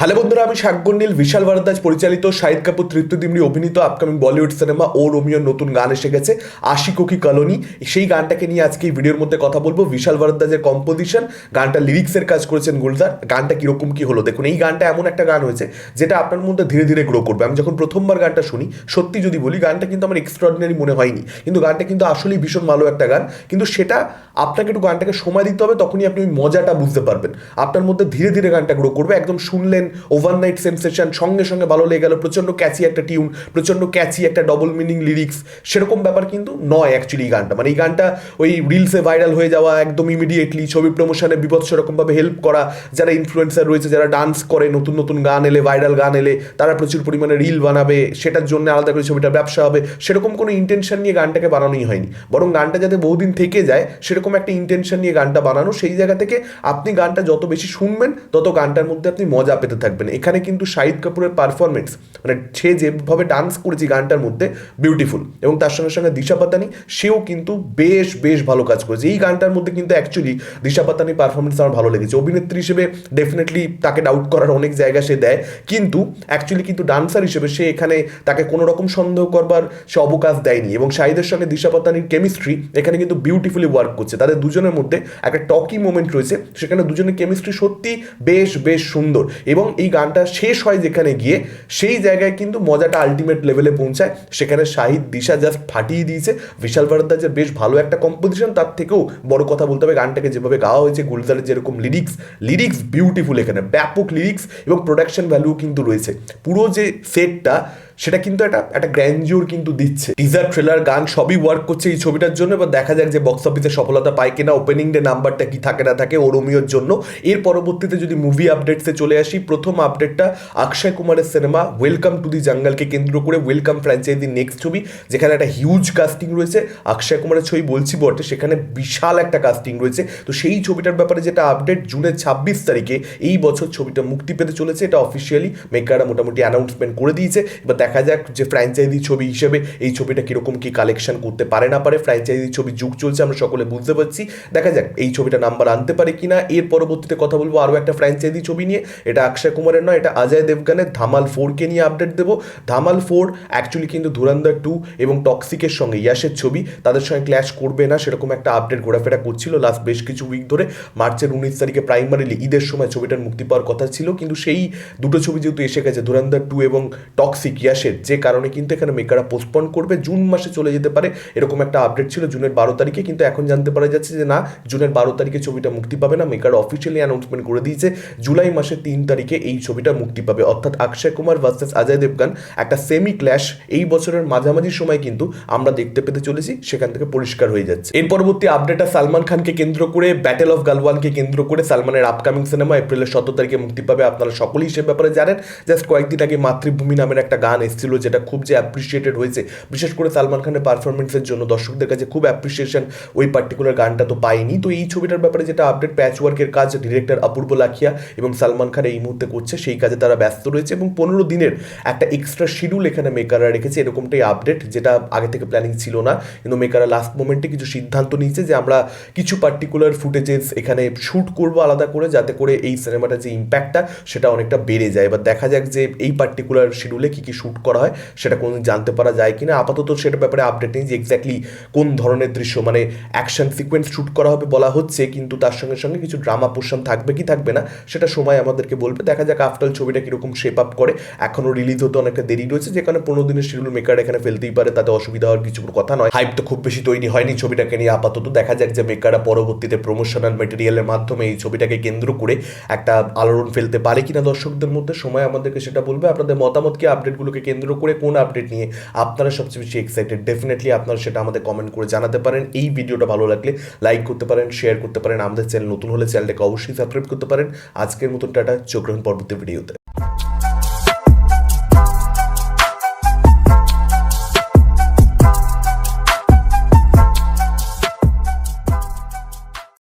Hello বন্ধুরা, আমি শাকগন্ডিল বিশাল ভারদ্বাজ পরিচালিত, শাহিদ কাপুর তৃতীয় দিমরি অভিনীত আপকামিং বলিউড সিনেমা ও রোমিওর নতুন গান এসে গেছে আশি কোকি কলোনি। সেই গানটাকে নিয়ে আজকে এই ভিডিওর মধ্যে কথা বলব। বিশাল ভারদ্বাজের কম্পোজিশন গানটা লিরিক্সের কাজ করেছেন গুলজার। গানটা কীরকম কি হলো? দেখুন, এই গানটা এমন একটা গান হয়েছে, যেটা আপনার মধ্যে ধীরে ধীরে গ্রো করবে। আমি যখন প্রথমবার গানটা শুনি, সত্যি যদি বলি, গানটা কিন্তু আমার এক্সট্রাঅর্ডিনারি মনে হয়নি। কিন্তু গানটা কিন্তু আসলেই ভীষণ ভালো একটা গান। কিন্তু সেটা আপনাকে একটু গানটাকে সময় দিতে হবে, তখনই আপনি ওই মজাটা বুঝতে পারবেন। আপনার মধ্যে ধীরে ধীরে গানটা গ্রো করবে, একদম শুনলেন ওভারনাইট সেন্সেশন সঙ্গে সঙ্গে ভালো লেগে গেল, প্রচণ্ড ক্যাচি একটা টিউন প্রচণ্ড ক্যাচি একটা ডবল মিনিং লিরিক্স সেরকম ব্যাপার কিন্তু নয় অ্যাকচুয়ালি এই গানটা। মানে এই গানটা ওই রিলসে ভাইরাল হয়ে যাওয়া, একদম ইমিডিয়েটলি ছবি প্রমোশনে বিভৎস রকমভাবে হেল্প করা, যারা ইনফ্লুয়েন্সার রয়েছে, যারা ডান্স করে, নতুন নতুন গান এলে ভাইরাল গান এলে, তারা প্রচুর পরিমাণে রিল বানাবে, সেটার জন্য আলাদা করে ছবিটা ব্যবসা হবে, সেরকম কোনো ইন্টেনশন নিয়ে গানটাকে বানানোই হয়নি। বরং গানটা যাতে বহুদিন থেকে যায়, সেরকম একটা ইন্টেনশন নিয়ে গানটা বানানো, সেই জায়গা থেকে আপনি গানটা যত বেশি শুনবেন, তত গানটার মধ্যে আপনি মজা পেতে থাকবেন। এখানে কিন্তু শাহিদ কাপুরের পারফরমেন্স মানে সে যেভাবে ডান্স করেছে গানটার মধ্যে বিউটিফুল এবং তার সঙ্গে সঙ্গে দিশা পাতানি, সেও কিন্তু বেশ বেশ ভালো কাজ করেছে। এই গানটার মধ্যে কিন্তু অ্যাকচুয়ালি দিশা পাতানি পারফরমেন্স আমার ভালো লেগেছে। অভিনেত্রী হিসেবে ডেফিনেটলি তাকে ডাউট করার অনেক জায়গা সে দেয়। কিন্তু অ্যাকচুয়ালি কিন্তু ডান্সার হিসেবে সে এখানে তাকে কোনো রকম সন্দেহ করবার সে অবকাশ দেয়নি। এবং শাহিদের সঙ্গে দিশা পাতানির কেমিস্ট্রি এখানে কিন্তু বিউটিফুলি ওয়ার্ক করছে। তাদের দুজনের মধ্যে একটা টকি মোমেন্ট রয়েছে। সেখানে দুজনের কেমিস্ট্রি সত্যি বেশ বেশ সুন্দর। এবং এই গানটা শেষ হয় যেখানে গিয়ে, সেই জায়গায় কিন্তু মজাটা আলটিমেট লেভেলে পৌঁছায়। সেখানে শাহিদ, দিশা জাস্ট ফাটিয়ে দিয়েছে। বিশাল ভারদ্বাজের বেশ ভালো একটা কম্পোজিশন তার থেকেও বড় কথা বলতে হবে, গানটাকে যেভাবে গাওয়া হয়েছে, গুলজারের যেরকম লিরিক্স লিরিক্স বিউটিফুল এখানে, ব্যাপক লিরিক্স এবং প্রোডাকশন ভ্যালু কিন্তু রয়েছে। পুরো যে সেটটা সেটা কিন্তু একটা একটা গ্র্যান্ডিওর কিন্তু দিচ্ছে। টিজার ট্রেলার গান সবই ওয়ার্ক করছে এই ছবিটার জন্য এবার দেখা যাক যে বক্স অফিসে সফলতা পায় কিনা ওপেনিং ডে নাম্বারটা কি থাকে না থাকে, ও রোমিওর জন্য। এর পরবর্তীতে যদি মুভি আপডেটসে চলে আসি, প্রথম আপডেটটা অক্ষয় কুমারের সিনেমা ওয়েলকাম টু দি জঙ্গলকে কেন্দ্র করে ওয়েলকাম ফ্র্যাঞ্চাইজি নেক্সট ছবি, যেখানে একটা হিউজ কাস্টিং রয়েছে। অক্ষয় কুমারের ছবি বলছি বটে, সেখানে বিশাল একটা কাস্টিং রয়েছে। তো সেই ছবিটার ব্যাপারে যেটা আপডেট জুনের ছাব্বিশ তারিখে এই বছর ছবিটা মুক্তি পেতে চলেছে। এটা অফিসিয়ালি মেকাররা মোটামুটি অ্যানাউন্সমেন্ট করে দিয়েছে। এবার দেখা যাক যে ফ্র্যাঞ্চাইজি ছবি হিসেবে এই ছবিটা কীরকম কী কালেকশন করতে পারে না পারে। ফ্র্যাঞ্চাইজি ছবি যুগ চলছে, আমরা সকলে বুঝতে পারছি। দেখা যাক এই ছবিটা নাম্বার আনতে পারে কি না এর পরবর্তীতে কথা বলব আরও একটা ফ্র্যাঞ্চাইজি ছবি নিয়ে। এটা অক্ষয় কুমারের নয়, এটা অজয় দেবগানের। ধামাল ফোরকে নিয়ে আপডেট দেবো। ধামাল ফোর অ্যাকচুয়ালি কিন্তু ধুরন্ধর টু এবং টক্সিকের সঙ্গে ইয়াসের ছবি। তাদের সঙ্গে ক্ল্যাশ করবে না, সেরকম একটা আপডেট ঘোরাফেরা করছিল লাস্ট বেশ কিছু উইক ধরে। মার্চের উনিশ তারিখে প্রাইমারিলি ঈদের সময় ছবিটার মুক্তি পাওয়ার কথা ছিল। কিন্তু সেই দুটো ছবি যেহেতু এসে গেছে, ধুরন্ধর টু এবং টক্সিক ইয়াসের যে কারণে কিন্তু এখানে মেকাররা পোস্টপন করবে। জুন মাসে চলে যেতে পারে। এরকম একটা আপডেট ছিল জুনের বারো তারিখে, কিন্তু এখন জানতে পারা যাচ্ছে যে না, জুনের বারো তারিখে ছবিটা মুক্তি পাবে না। মেকার অফিসিয়ালি অ্যানাউন্সমেন্ট করে দিয়েছে, জুলাই মাসের তিন তারিখে এই ছবিটা মুক্তি পাবে। অর্থাৎ অক্ষয় কুমার ভার্সেস অজয় দেবগান, একটা সেমি ক্ল্যাশ এই বছরের মাঝামাঝি সময় কিন্তু আমরা দেখতে পেতে চলেছি, সেখান থেকে পরিষ্কার হয়ে যাচ্ছে। এর পরবর্তী আপডেটটা সালমান খানকে কেন্দ্র করে ব্যাটেল অফ গালওয়ানকে কেন্দ্র করে সালমানের আপকামিং সিনেমা এপ্রিলের সতেরো তারিখে মুক্তি পাবে। আপনারা সকলেই সে ব্যাপারে জানেন। জাস্ট কয়েকদিন আগে মাতৃভূমি নামের একটা গান এসেছিল যেটা খুব যে অ্যাপ্রিসিয়েটেড হয়েছে। বিশেষ করে সালমান খানের পারফরমেন্সের জন্য দর্শকদের কাছে খুব অ্যাপ্রিসিয়েশন ওই পার্টিকুলার গানটা তো পাইনি তো এই ছবিটার ব্যাপারে যেটা আপডেট প্যাচ ওয়ার্কের কাজ ডিরেক্টর অপূর্ব লাখিয়া এবং সালমান খান এই মুহূর্তে করছে, সেই কাজে তারা ব্যস্ত রয়েছে এবং পনেরো দিনের একটা এক্সট্রা শিডিউল এখানে মেকাররা রেখেছে, এরকমটাই আপডেট যেটা আগে থেকে প্ল্যানিং ছিল না। কিন্তু মেকাররা লাস্ট মোমেন্টে কিছু সিদ্ধান্ত নিয়েছে যে আমরা কিছু পার্টিকুলার ফুটেজেস এখানে শ্যুট করব আলাদা করে, যাতে করে এই সিনেমাটার যে ইম্প্যাক্টটা সেটা অনেকটা বেড়ে যায়। এবার দেখা যাক যে এই পার্টিকুলার শিডিউলে কী কী শ্যুট করা হয়, সেটা কোনোদিন জানতে পারা যায় কিনা। আপাতত সেটার ব্যাপারে আপডেট নেই যে এক্স্যাক্টলি কোন ধরনের দৃশ্য মানে অ্যাকশন সিকোয়েন্স শ্যুট করা হবে বলা হচ্ছে, কিন্তু তার সঙ্গে সঙ্গে কিছু ড্রামা পোর্শন থাকবে কি থাকবে না, সেটা সময় আমাদেরকে বলবে। দেখা যাক আফটার ছবিটা কীরকম শেপ আপ করে। এখনও রিলিজ হতে অনেকটা দেরি রয়েছে যেখানে পনেরো দিনের শিডিউল মেকার এখানে ফেলতেই পারে, তাতে অসুবিধা হওয়ার কিছু কথা নয়। হাইপ তো খুব বেশি তৈরি হয়নি ছবিটাকে নিয়ে, আপাতত দেখা যাক যে মেকাররা পরবর্তীতে প্রমোশনাল মেটেরিয়ালের মাধ্যমে এই ছবিটাকে কেন্দ্র করে একটা আলোড়ন ফেলতে পারে কিনা দর্শকদের মধ্যে। সময় আমাদেরকে সেটা বলবে। আপনাদের মতামত কি? আপডেটগুলোকে কেন্দ্র করে কোন আপডেট নিয়ে আপনারা সবচেয়ে বেশি এক্সাইটেড ডেফিনেটলি আপনারা সেটা আমাদের কমেন্ট করে জানাতে পারেন। এই ভিডিওটা ভালো লাগলে লাইক করতে পারেন শেয়ার করতে পারেন। আমাদের চ্যানেল নতুন হলে চ্যানেলটাকে অবশ্যই সাবস্ক্রাইব করতে পারেন। আজকের মতন টাটা, চোখ পরবর্তী ভিডিওতে